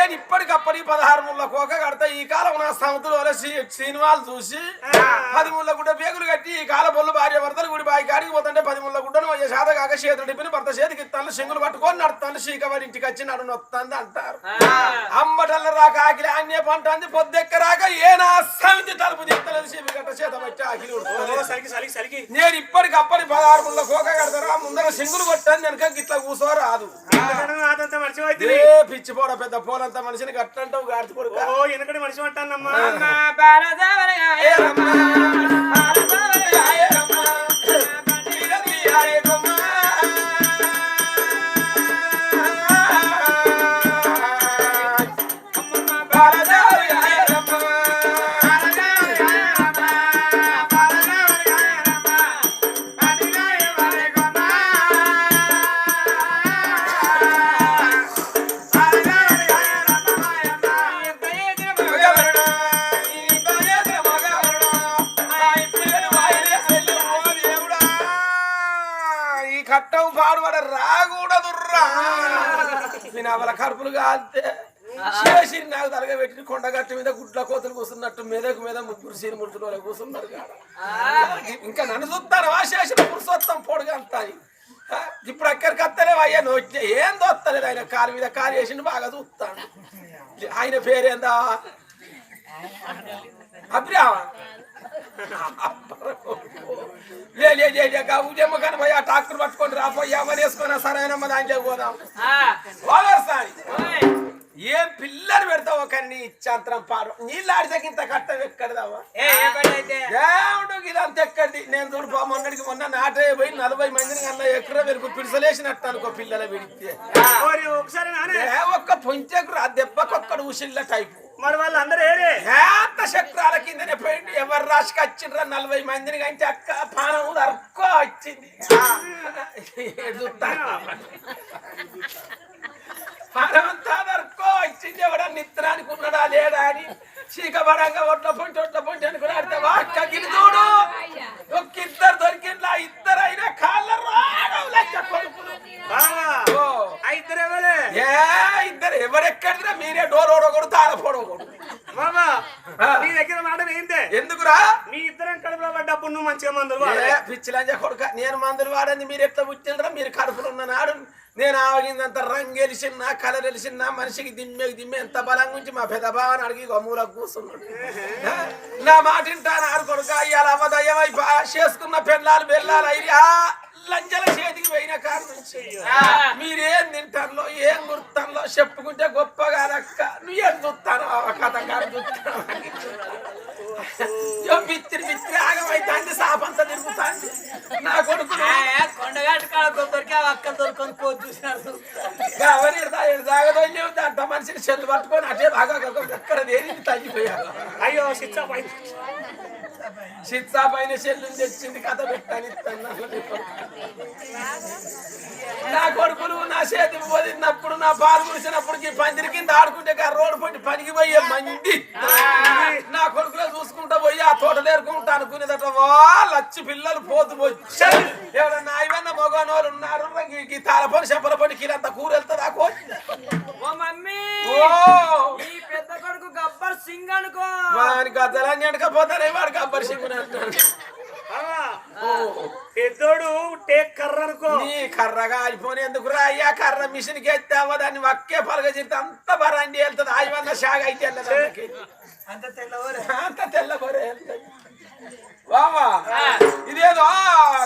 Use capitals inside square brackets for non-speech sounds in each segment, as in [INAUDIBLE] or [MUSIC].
నేను ఇప్పటికప్పటికి పదహారు ముళ్ళ కోక కడతా. ఈ కాలం నా సముద్రం సినిమాలు చూసి పది ముళ్ళ గుడ్డ పేగులు కట్టి ఈ కాల బొల్లు భార్య భర్తలు గుడి బాయి కాడికి పోతుంటే పది ముళ్ళ గుడ్డను శాత కాక చేతులు భర్త చేతికి ఇస్తాను సింగులు పట్టుకొని నడుతాను శీకబడి ఇంటికి వచ్చి నడు నొత్తంది అంటారు. అమ్మటల్ల రాక ఆకిలి అన్నే పంట అంది పొద్దెక్క రాక ఏ నా సమితి తలుపు తీస్తలేదు గట్ట చేత ఆకిలి నేను ఇప్పటికప్పటి పదహారు ముళ్ళ కోక కడతారా ముందర సింగులు కొట్టాను వెనక గిట్ల కూసోరాదు అదంతా మర్చిపోయింది ఏ పిచ్చి పోలంతా మనిషిని గట్టంటావు గాడిచి కొడుకు? ఓ వెనకటి మనిషి అంటానమ్మా కడుపులు కాల్తే చేసి నాకు తలగబెట్టి కొండగట్టు మీద గుడ్ల కోతలు కూర్చున్నట్టు మెదకు మీద ముగ్గురు సీని ముడుతున్న వాళ్ళు కూర్చున్నారు ఇంకా నన్ను చూస్తారు వా చేసిన పురుషోత్తం పొడుగు అంతాయి. ఇప్పుడు అక్కడికి వస్తలేవు అయ్యా నువ్వు ఏం దొత్తలేదు ఆయన కాలు మీద కాలు వేసిండు బాగా చూస్తాడు. ఆయన పేరేందా? అబ్రామ లే లే లే లే ఉద్యమ కనబోయి ఆ ట్రాక్టర్ పట్టుకొని రాపోయి ఎవరు వేసుకొని సరైన దాంట్లో పోదాం. ఓవర్సారి ఏం పిల్లలు పెడతావు కానీ నీ ఇచ్చాంతరం పాడు. నీళ్ళు ఆడితే ఇంత కట్టం ఎక్కడదావా? దేవుడు ఇదంత ఎక్కడిది? నేను చూడు మొన్నటికి మొన్న నాటే పోయి నలభై మందిని కన్నా ఎక్కడ వెలుగు పిడిసలేసినట్టు అనుకో పిల్లల విడితే. ఓరి ఒకసారి నానే. ఏ ఒక్క పొంచెకు రా దెబ్బకొక్కడు ఉసిళ్ళ టైపు మరి వాళ్ళు అందరూ ఏరే ఎంత చక్రాల కిందనే పోయింది ఎవరు రాసుకొచ్చిండ్రా నలభై మందిని కంటే అక్క పానం అరుక్కో వచ్చింది. పానం అంతా అరుక్కో వచ్చింది. ఎవడ నిత్రానికి ఉన్నాడా లేడా అని చీకబడంగా ఒట్ల పొంటి ఒట్ల పొంటి అనుకుని ఆడితే వాక్క గిరిదూడు ఒక్క ఇద్దరు దొరికిండ్లా ఇద్దరు అయినా కాళ్ళ రావడం లెక్క కొడుకులు. ఇద్దరు ఎవరే? ఏ ఇద్దరు ఎవరెక్కడిరా మీరే డోర్ ఓడకూడదు తాళ పోడకూడదు మామా. నీ దగ్గర మాట ఏంటే ఎందుకురా? మీ ఇద్దరం కడుపులో పడ్డప్పుడు నువ్వు మంచిగా మందులు వాడు. పిచ్చిలంజ కొడుక నేను మందులు వాడంది మీరు ఎట్లా పుట్టినరా మీరు కడుపులో ఉన్న నాడు నేను ఆవగిందంత రంగు వెలిసిన్నా కలర్ వెలిసిన్నా మనిషికి దిమ్మెకి దిమ్మె ఎంత బలంగా ఉంచి మా పెద్ద బావని అడిగి గమ్ముల కూర్చున్నాడు? నా మాట వింటాను ఆడు కొడుక ఇవాళ అవ్వదయ్యమై చేసుకున్న పెళ్ళాలు బెల్లాలు అయ్యి లంజల చేతికి పోయిన కారు నుంచి. మీరేం తింటారులో ఏం గుర్తాలో చెప్పుకుంటే గొప్పగా రక్క నువ్వేం చూస్తాను కథ కాదు చూస్తాను. బిత్తిరి బిత్తిరి ఆగమైతాంది సాపంతా తిరుగుతాంది. నా కొడుకు కొండగాటి కాడ కొబ్బరికి ఆ అక్క దొరుకుని పోతు చూసినారు. ఎవరు సాగదోళ్ళు అంత మనిషిని చెల్లు పట్టుకొని అటే బాగా ఎక్కడ దేని తగ్గిపోయారు. అయ్యో శిక్ష పై సిత్సా పైన చెల్లు తెచ్చింది కథ పెట్టాను నా కొడుకులు నా చేతి నా పాలు కురిసినప్పుడు పందిరి కింద ఆడుకుంటే రోడ్డు పొట్టి పనికి పోయే మంది. నా కొడుకులో చూసుకుంటా పోయి ఆ తోట నేర్చుకుంటా అనుకునేదట లచ్చి పిల్లలు పోతు వచ్చి ఎవరన్నా ఇవన్న మగనోళ్ళు ఉన్నారు ఈ తాళపొడి చెప్పల పొడి కిలంత కూర వెళ్తుంది? మమ్మీ ఈ పెద్ద కొడుకు గబ్బర్ సింగ్ అనుకో. వాని గద్దలని ఎనకపోతానే వాడికి అబ్బరి సిగ్గుని అంటాడు పెద్దోడు టేక్ కర్ర అనుకో. నీ కర్రగా ఆడిపోని ఎందుకు రా? అయ్యా కర్ర మిషన్కి ఎత్తావా దాన్ని వక్కే పలగ చిరితే అంత బరాండి వెళ్తుంది. ఆయివన్న షాగ్ అయితే వెళ్ళదు. అంత తెల్లవారు అంత తెల్లబోరే వెళ్తుంది. వావా ఇదేదో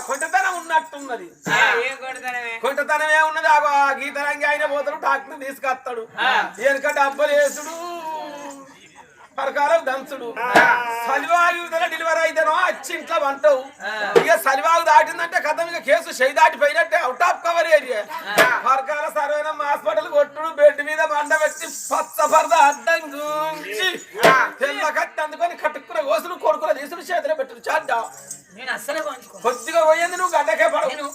కొంటతనం ఉన్నట్టున్నది. కొంటతనం ఏమున్నది ఆ గీతరంగి ఆయన పోతాడు డాక్టర్ తీసుకొస్తాడు. వెనక డబ్బలేసుడు పరకాలం దంచుడు సలివాగు డెలివరీ అయితేనో వచ్చి ఇంట్లో వంటవు. ఇక సలివాగు దాటిందంటే కథం ఇక కేసు చేయి దాటిపోయినట్టే out of cover area Parakala సరైన హాస్పిటల్ కొట్టుడు బెడ్ మీద బండ పెట్టి పచ్చ పరద అడ్డం గుంచి తెల్ల కట్టి అందుకొని కట్టుకున్న కోసులు కొడుకుల తీసుడు చేతిలో పెట్టుడు. చాడ్డా నేను అస్సలే పంచుకో కొద్దిగా పోయింది నువ్వు గడ్డకే పడవు.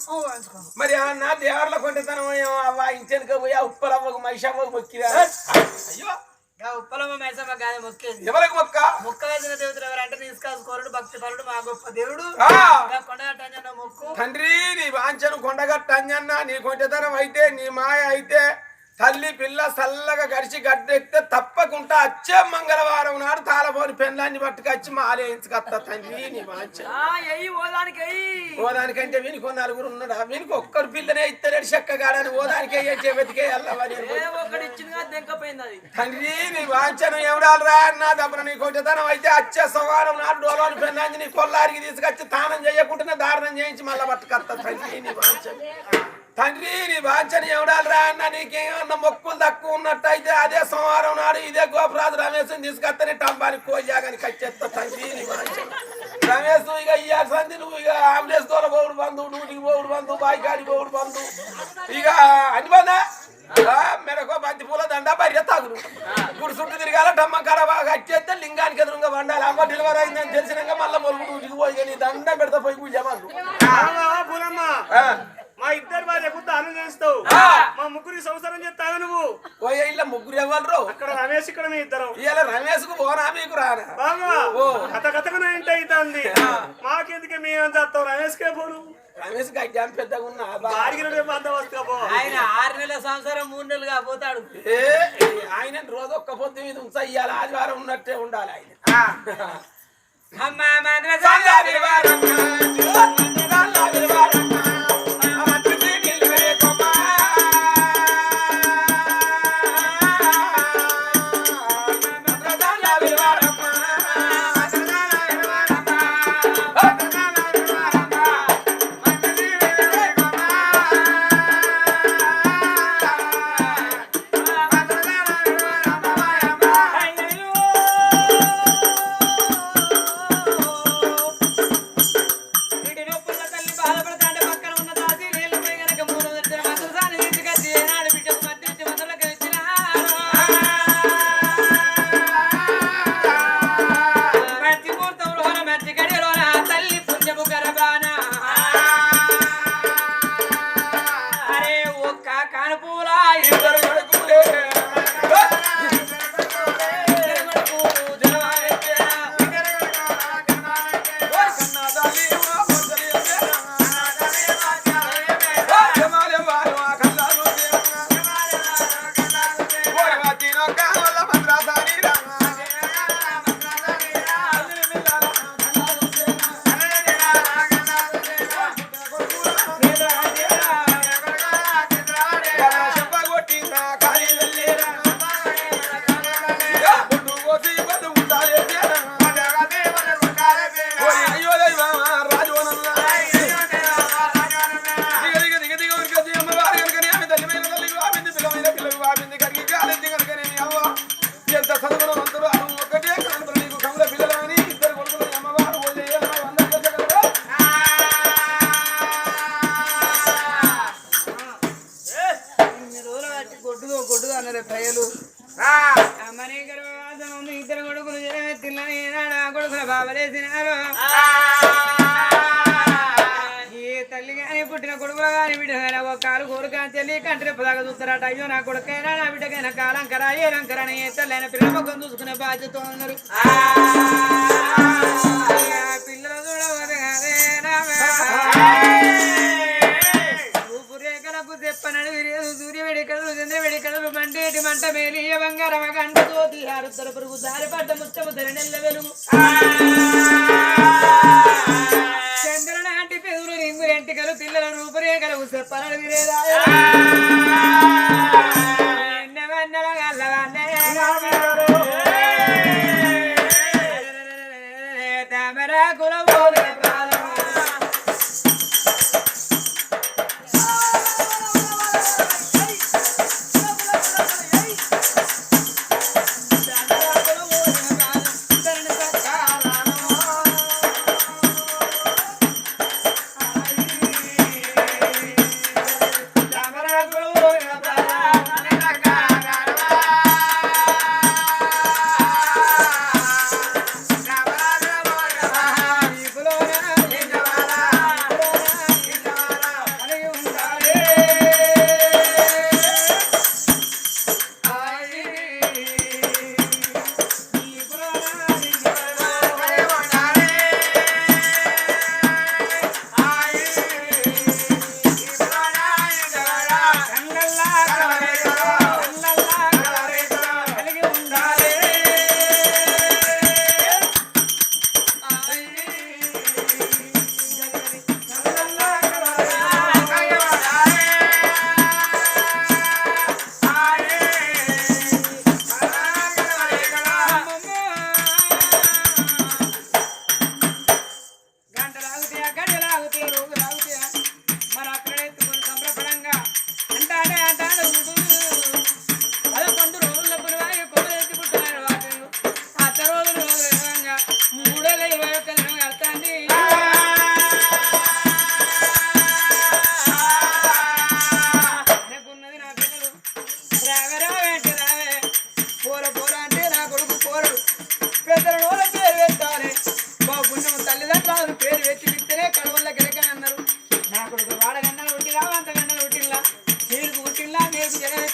మరి ఏమన్నా దేవర్ల కొంటతనం అవ్వ ఇంచెనక పోయి ఉప్పలవ్వకు మైషవ్వకు మొక్కిరా. అయ్యో! ఉప్పలమ్మ మైసమ్మ గాది మొక్కేది ఎవరికి మొక్క? మొక్క వేసిన దేవుడు ఎవరంటే భక్తి పరుడు మా గొప్ప దేవుడు. కొండగట్టంజన్న మొక్కు. తండ్రి నీ వాంఛను కొండగట్ట అంజన్న నీ కొంటతనం అయితే నీ మాయ అయితే తల్లి పిల్ల చల్లగా గడిచి గడ్డెక్కితే తప్పకుండా వచ్చే మంగళవారం నాడు తాళపోని పెళ్ళాన్ని పట్టుకొచ్చి మాలేయించుకత్త తండ్రి నీ ఓదానికంటే వీనికి నలుగురు ఉన్నాడా? వీనికి ఒక్కడు పిల్లనే ఇత్తలేడు చెక్కగాడని ఓదానికి అయ్యే వెతికే వెళ్ళవని తండ్రి నీ వాంఛను ఎవడాలు రా అన్నా దప్పున నీ కొంచెతనం అయితే వచ్చే సవారం నాడు డోలోని పెన్నాంచి నీ కొల్లారికి తీసుకొచ్చి తానం చేయకుండానే దారుణం చేయించి మళ్ళా పట్టుకత్త తండ్రి నీ వాంఛను తండ్రి నీ వాంఛని ఎవడాలరా అన్న నీకేమన్నా మొక్కులు తక్కువ ఉన్నట్టయితే అదే సోమవారం నాడు ఇదే గోపరాజు రమేష్ తీసుకొస్తే టంబానికి కోజాగని కచ్చేస్తా తండ్రి నీ వాంఛను. రమేష్ ఇక ఇయ్యాల సంధి నువ్వు ఇక అంబులెన్స్ దూర పోవుడు బంధు డ్యూటీకి పోవుడు బంధు బాయికాడి పోవుడు బంధు ఇక అనిబందా మెరకో బంతి పూల దండ భార్య తాగుడు ఇప్పుడు చుట్టూ తిరగాల డమ్మ కాడ బాగా కట్టేస్తే లింగానికి ఎదురుగా వండాలి. అమ్మ డెలివరీ అయిందని తెలిసినాక మళ్ళీ మొలుగు డ్యూటీకి పోయి నీ దండ పెడతా పోయి కూర్చోమన్ను ఆమా, పూలమ్మ మా ఇద్దరు భార్యకు దానం చేస్తావు ఆ. మా ముగ్గురికి సంసారం చేస్తావు నువ్వు పోయే ఇళ్ళ ముగ్గురు ఎవరు అక్కడ రమేష్ ఇక్కడ మీ ఇద్దరం ఇవాళ రమేష్కు పోనా మీకు రానా బాగా ఓ. కథ కథకు నా ఇంటి అవుతుంది మాకెందుకే మేము చేస్తాం రమేష్కే పోను రమేష్ గడ్జాం పెద్దగా ఉన్నా ఆయన ఆరు నెలల సంవత్సరం మూడు నెలలుగా పోతాడు ఏ? ఆయన రోజు ఒక్క పొద్దు మీద ఉంచా ఇవాళ ఆదివారం ఉన్నట్టే ఉండాలి ఆయన. అమ్మ మంద్ర గొడ్డుదో గొడ్డుదో అన్నారు ప్రజలు ఇద్దరు కొడుకులు తిల్లని ఏనాడు కొడుకుల బాబలేసినారు ఏ తల్లి కానీ పుట్టిన కొడుకులు కానీ బిడ్డ కానీ ఒక కాలు కోరిక చెల్లి కంటి పదాక చూస్తారట. అయ్యో నా కొడుకైనా నా బిడ్డకైనా కాలంకరా ఏ రంకరని ఏ తల్లైన పిల్లల ముఖం చూసుకునే బాధ్యత ఉన్నారు పిల్లలు రేఖలకు చెప్పనడు విరియదు సూర్య వెడికలు చంద్ర వెడికలు మండేటి మంట మేలి బంగారమ గంట తోతి ఆరుద్దర పురుగు దారి పడ్డ ముచ్చము ధర నెల్ల వెలుగు. చంద్రనాటి పెదురు రింగు ఎంటికలు పిల్లల రూపురేఖలు చెప్పనడు విరేదాయ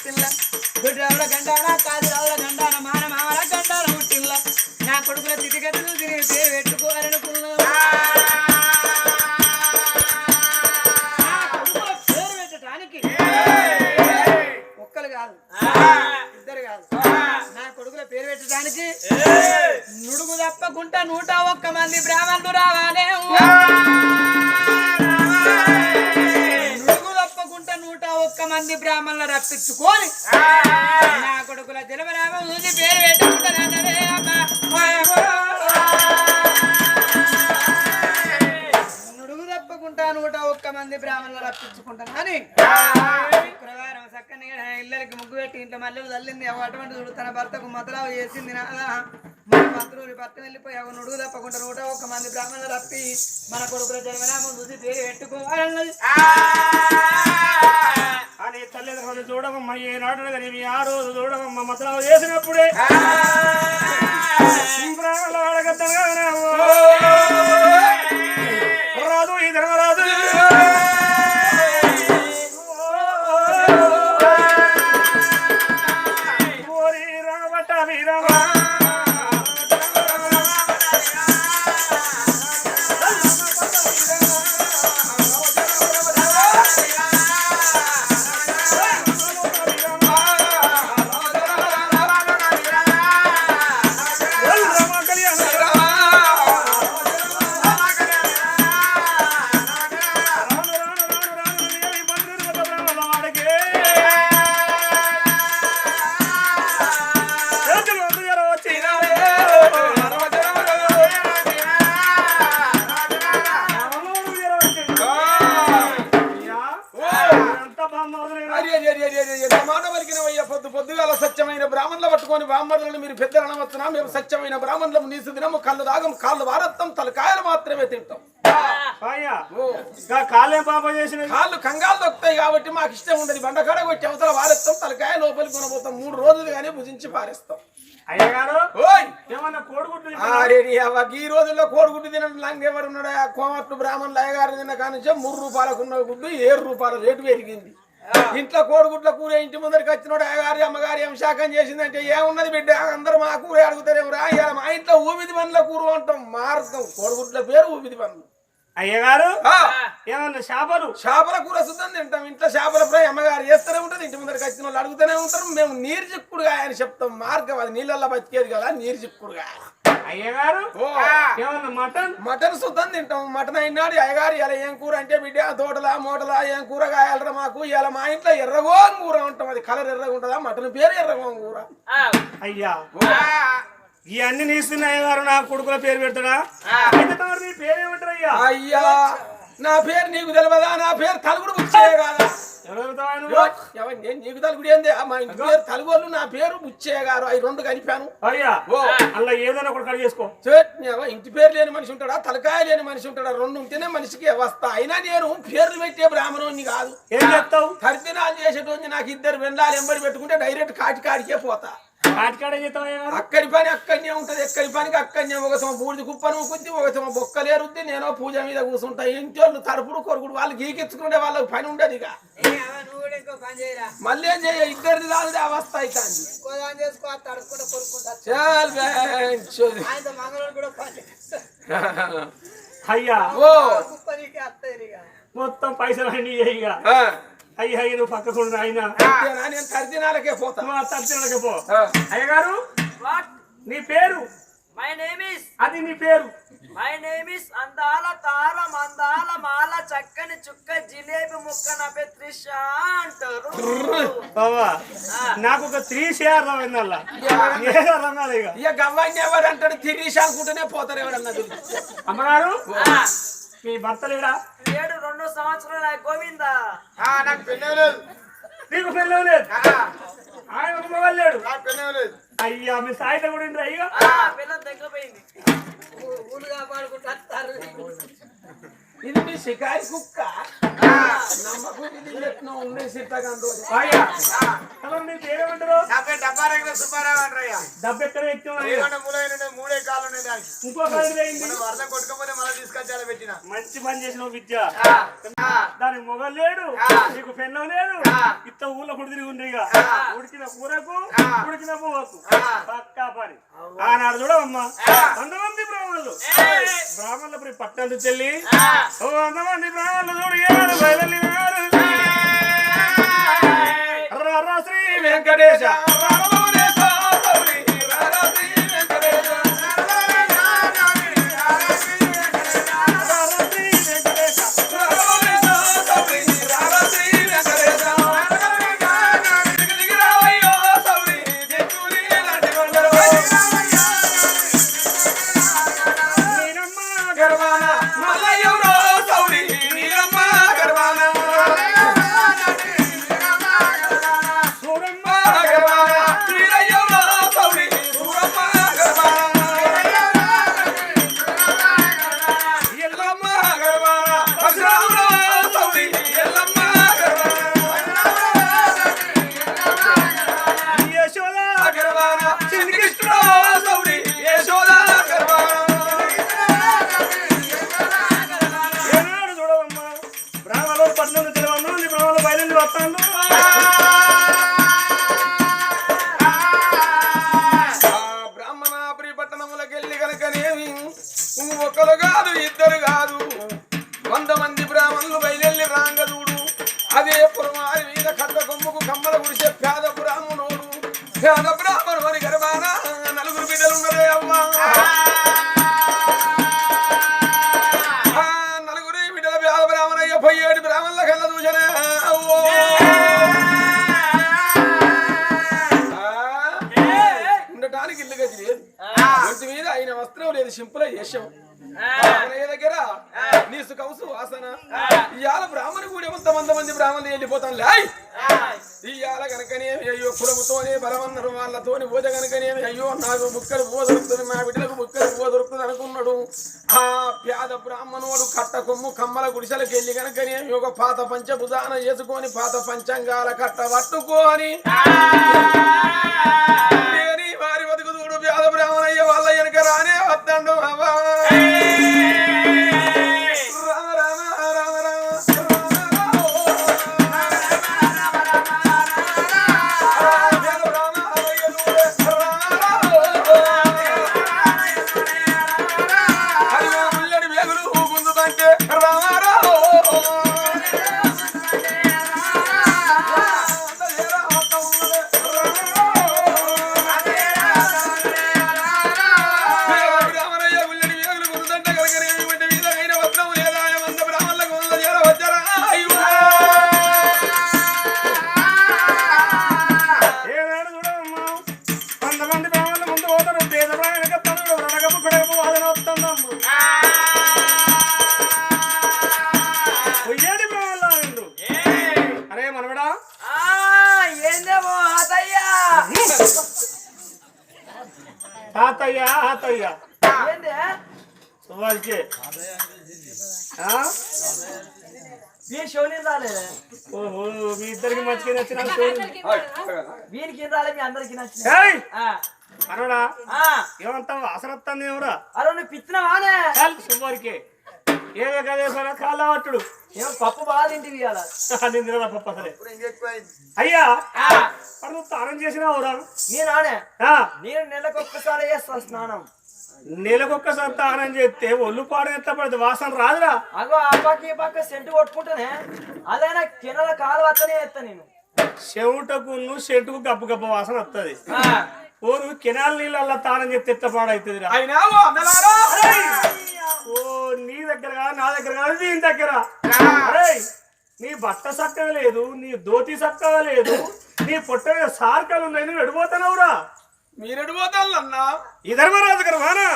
పిల్ల గుడ్రావుల గండాడా కాదు రావుల రప్పించుకొని నా కొడుకుల చూసి పేరు పెట్టుకుంటానన్నదే నుడుగు తప్పకుండా నూట ఒక్క మంది బ్రాహ్మణులు రప్పించుకుంటాను. అని. శుక్రవారం చక్కని ఇళ్ళకి ముగ్గు పెట్టి ఇంట్లో మళ్ళీ తల్లింది అటువంటి చూడు తన భర్తకు మతలావు చేసింది నాదా మన భర్తలు భర్త వెళ్ళిపోయి అవి నుడుగు తప్పకుండా నూట ఒక్క మంది బ్రాహ్మణులు రప్పి మన కొడుకుల జన్మనామం చూసి పేరు పెట్టుకోవాలన్నది అని తల్లిదండ్రులు చూడమమ్మ ఏనాడు కానీ ఆ! రోజు చూడమమ్మ మతలావు చేసినప్పుడే బ్రాహ్మణులు పెద్దలు అనవచ్చునా మేము సత్యమైన బ్రాహ్మణులు నీసు దినము కళ్ళు దాగం కాళ్ళు వారత్తం తలకాయలు మాత్రమే తింటాం. పాప చేసిన కాళ్ళు కంగాలు దొక్కుతాయి కాబట్టి మాకు ఇష్టం ఉండదు. బండకాడ కొట్టి అవతల వారెత్తాం తలకాయ లోపలికి కొనబోతాం. మూడు రోజులు కానీ భుజించి పారేస్తాం. ఈ రోజుల్లో కోడిగుడ్డు తినడం లంగెవడు ఉన్నాడు? ఆ కోమట్లు బ్రాహ్మణులు అయ్యగారు తిన్న కానించే మూడు రూపాయలకు ఉన్న గుడ్డు ఏడు రూపాయల రేటు పెరిగింది. ఇంట్లో కోడిగుడ్ల కూర ఇంటి ముందరికి వచ్చినోడు అయ్యగారి అమ్మగారి ఏం శాఖం చేసిందంటే ఏమున్నది బిడ్డ? అందరూ మా కూర అడుగుతారేమో రా మా ఇంట్లో ఊపిది పండ్ల కూర అంటాం. మార్గం. కోడిగుడ్ల పేరు ఊపిది పండ్లు. అయ్య గారు ఆ, ఏమన్నా చేపలు? చేపల కూర శుద్ధం తింటాం. ఇంట్లో చేపల ఫ్రై అమ్మగారు చేస్తూనే ఉంటుంది ఇంటి ముందరికి వచ్చిన వాళ్ళు అడుగుతూనే ఉంటారు. మేము నీరు చిక్కుడుగా అని చెప్తాం. మార్గం అది. నీళ్ళల్లో బతికేది కదా నీరు చిక్కుడుగా. అయ్య గారు ఓ. ఏమన్నా మటన్? మటన్ శుద్ధం తింటాం. మటన్ అయినాడు అయ్యగారు ఇలా ఏం కూర అంటే బిడ్డ తోటలా మూటలా ఏం కూర కాయాలరా మాకు? ఇలా మా ఇంట్లో ఎర్రగోం కూర ఉంటాం. అది కలర్ ఎర్రగా ఉంటుందా మటన్ పేరు ఎర్రగోం కూర అయ్యా ఇవన్నీ నీస్తున్న అయ్య గారు నా కొడుకుల పేరు పెడతాడా? పేరు ఏమంటారు అయ్యా అయ్యా నా పేరు నీకు తెలియదా నా పేరు తలుగుడు బుచ్చే కాదా నేను నీకు తలుగుడు ఏంది? మా ఇంటి పేరు తలుగోళ్ళు నా పేరు బుచ్చే గారు అవి రెండు కలిపాను. అయ్యా ఓ. అలా ఏదైనా ఒకటి చేసుకో. నీ ఇంటి పేరు లేని మనిషి ఉంటాడా? తలకాయ లేని మనిషి ఉంటాడా? రెండు ఉంటేనే మనిషికి అవస్థ అయినా నేను పేర్లు పెట్టే బ్రాహ్మణుని కాదు. ఏం చెప్తావు? తర్దినాలు చేసేటోని నాకు ఇద్దరు వెండాలు ఎంబడి పెట్టుకుంటే డైరెక్ట్ కాటి కాడికే పోతా. అక్కడి పని అక్కడనే ఉంటది ఎక్కడి పనికి అక్కడనే. ఒక సమ బూడిది కుప్పను కుద్ది ఒక సమ బొక్కలేరుద్ది నేను పూజ మీద కూర్చుంటా. ఇంటి వాళ్ళు తరపుడు కొడుకుడు వాళ్ళు గీకెత్తుకుంటే వాళ్ళకి పని ఉండదు ఇక. నువ్వు కూడా ఇంకో పని చేయరా? మళ్ళీ ఏం చేయ? ఇద్దరిది రాదు అవస్థ చేస్తా. [LAUGHS] అయ్యా. కుప్ప మొత్తం పైసలు అన్ని ఆ, అయ్యి నువ్వు పక్కకు ఆయన? నేను తర్దినాలకే పోతా. తప్పినకి పో. ఆ. అయ్య గారు వాట్ నీ పేరు? మై నేమ్ ఇస్ అది నీ పేరు. మై నేమ్ ఇస్ అందాల తార మందాల మాల చక్కని చుక్క జిలేబీ ముక్క నా పేరు త్రిష అంటారు. బాబా నాకు ఒక త్రీ షేర్ అయింది అలా ఏదో ఇక ఇక గవ్వాన్ని ఎవరు అంటాడు? తిరిగి అనుకుంటేనే పోతారు ఎవరన్నా తెలిసి. అమ్మగారు ఆ, మీ భర్త లేడా? ఏడు రెండు సంవత్సరాల గోవిందా? నాకు పెళ్ళే లేదు నీకు పెళ్ళి లేదు ఆయన ఒక లేడు. నాకు పెళ్ళే లేదు అయ్యా మీ సాయిత కూడా అయ్యా ఆ, పిల్లలు తగ్గిపోయింది ఊళ్ళు కాపాడుకుంటూ వస్తారు. ఇది మీ షికారి కుక్క. నమ్మకు ఇది నీ పేరేమంటారు డబ్బా సుబ్బారావు అంటారయ్యా డబ్బు ఎక్కడ మూలైన మూడే కాళ్ళు ఉన్నాయి దానికి. ఇంకో కాడిది అయింది మనం అర్థం కొట్టుకపోతే మళ్ళీ తీసుకొచ్చాలి పెట్టిన. మంచి పని చేసిన విద్య. దానికి మొగలు లేడు నీకు పెన్నం లేడు ఇత్త ఊళ్ళో కుడి తిరిగి ఉంది ఇక. ఉడికిన కూరకు ఉడికిన పువ్వుకు. పక్కా పని. ఆనాడు చూడమ్మా వంద మంది బ్రాహ్మణులు. బ్రాహ్మణులు పట్టణాలు చెల్లి ఓ వంద మంది బ్రాహ్మణులు చూడు ఏడు బయలుదేరినారు రా రా శ్రీ వెంకటేశ. పట్నం తెలియవమ్మా నీ బ్రాహ్మణులు బయలుండి వస్తాను. బ్రాహ్మణాపురి పట్టణములకెళ్ళి కనుకనేమి ఒకరు కాదు ఇద్దరు కాదు. వంద మంది బ్రాహ్మణులు బయలెళ్ళి రాంగదూడు అదే పురమా బ్రాహ్మణయ్య దగ్గర? నీసు కౌసు వాసన ఇవాళ బ్రాహ్మణు కూడా ఎంత మంది మంది బ్రాహ్మణులు వెళ్ళిపోతాం లాయ్ ఇవాళ కనుకనేమి అయ్యో కులముతోనే బలమన్నారు వాళ్ళతోని పూజ కనుకనేమి అయ్యో నాకు బుక్కలు పూవ దొరుకుతుంది మా బిడ్డలకు బుక్కలు పూవ దొరుకుతుంది అనుకున్నాడు. ఆ పేద బ్రాహ్మణుడు కట్ట కొమ్ము కమ్మల గుడిసెలకు వెళ్ళి కనుకనేమి ఒక పాత పంచభుజాన వేసుకొని పాత పంచంగాల కట్ట పట్టుకొని వారి బతుకు చూడు పేద బ్రాహ్మణయ్య వాళ్ళ వెనక రానే వద్దండు బాబా. Hey! తాతయ్య తాతయ్య ఏందే? సువాల్కే. ఓహో మీ ఇద్దరికి మంచిగా నచ్చిన. వీనికి ఏం రాలే మీ అందరికి నచ్చిన. ఏయ్! మనవడా ఏమంటావు వాసన వస్తుంది ఎవరా? అరే నువ్వు పిచ్చినవానే. చాలు ఏదో కాళ్ళ పట్టుడు. ఏమో పప్పు బాగా తింటివి ఇవాళ. నేను తినదా పప్ప అసలే. అయ్యా మరి నువ్వు తానం చేసినావురా నేనానే ఆ, నేను నెలకు ఒక్కసారి చేస్తా స్నానం. నెలకొక్కసారి తానం చేస్తే ఒళ్ళు పాడు ఎట్లా పడుతుంది? వాసన రాదురా. అగో ఆ పక్క ఈ పక్క సెంటు కొట్టుకుంటేనే అదైనా కింద కాలు వత్తనే చేస్తా నేను. చెవుటకు చెట్టుకు గప్పు గప్ప వాసన వస్తుంది ఆ, ఓరు కెనాల్ నీళ్ళల్లో తానం చేస్తే ఎట్లా పాడవుతుందిరా అయినా ఓ నీ దగ్గర కాదు నా దగ్గర. కాదు దీని దగ్గర నీ బట్ట చక్కగా లేదు నీ ధోతి చక్కగా లేదు నీ పొట్ట సార్కలు ఉన్నాయి నువ్వు ఎడిపోతున్నావురా. మీరెడు పోతాళ్ళన్నా ఈ ధర్మరాజు గారు వానా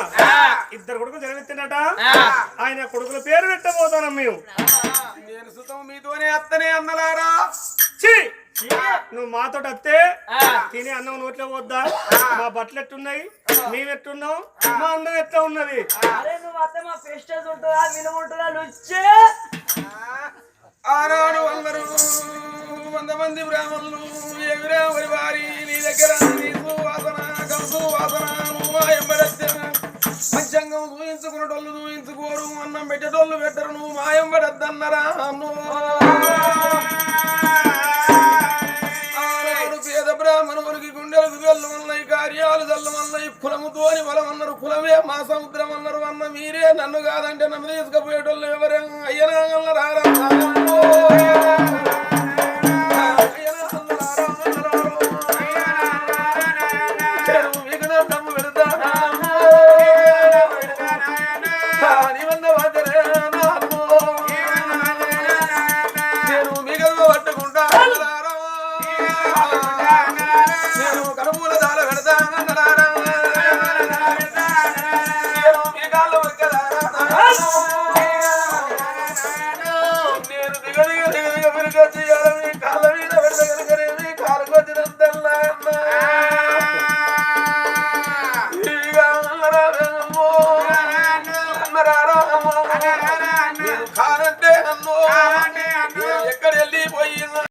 ఇద్దరు కొడుకులు జన్మెత్తినట ఆయన కొడుకుల పేరు పెట్టబోతున్నాం మేము. నేను సుతం మీతోనే అత్తనే అన్నలారా! నువ్వు మాతో వస్తే తిని అన్నం నోట్లో పోద్దా? మా బట్టలు ఎట్టున్నాయి? మేము ఎట్టున్నాం? మా అన్నం ఎట్లా ఉన్నది? అత్తే ఆనాడు అందరూ వంద మంది బ్రాహ్మణులు ఎవిరా మరి వారి నీ దగ్గర నీకు వాసన కంసు వాసన నువ్వు మా ఎంబడెత్తే పంచంగం దూయించుకునేటోళ్ళు దూయించుకోరు అన్నం పెట్టేటోళ్ళు పెట్టరు నువ్వు మా ఎంబడద్దన్నరా అన్ను ఆనాడు పేద బ్రాహ్మణునికి గుండెలకు వెళ్ళు అన్నాయి కార్యాలు చల్లమన్నాయి కులముతోని బలమన్నారు కులమే మా సముద్రం అన్నారు అన్న మీరే నన్ను కాదంటే నన్ను తీసుకుపోయేటోళ్ళు ఎవరే? అయ్యనా రారా?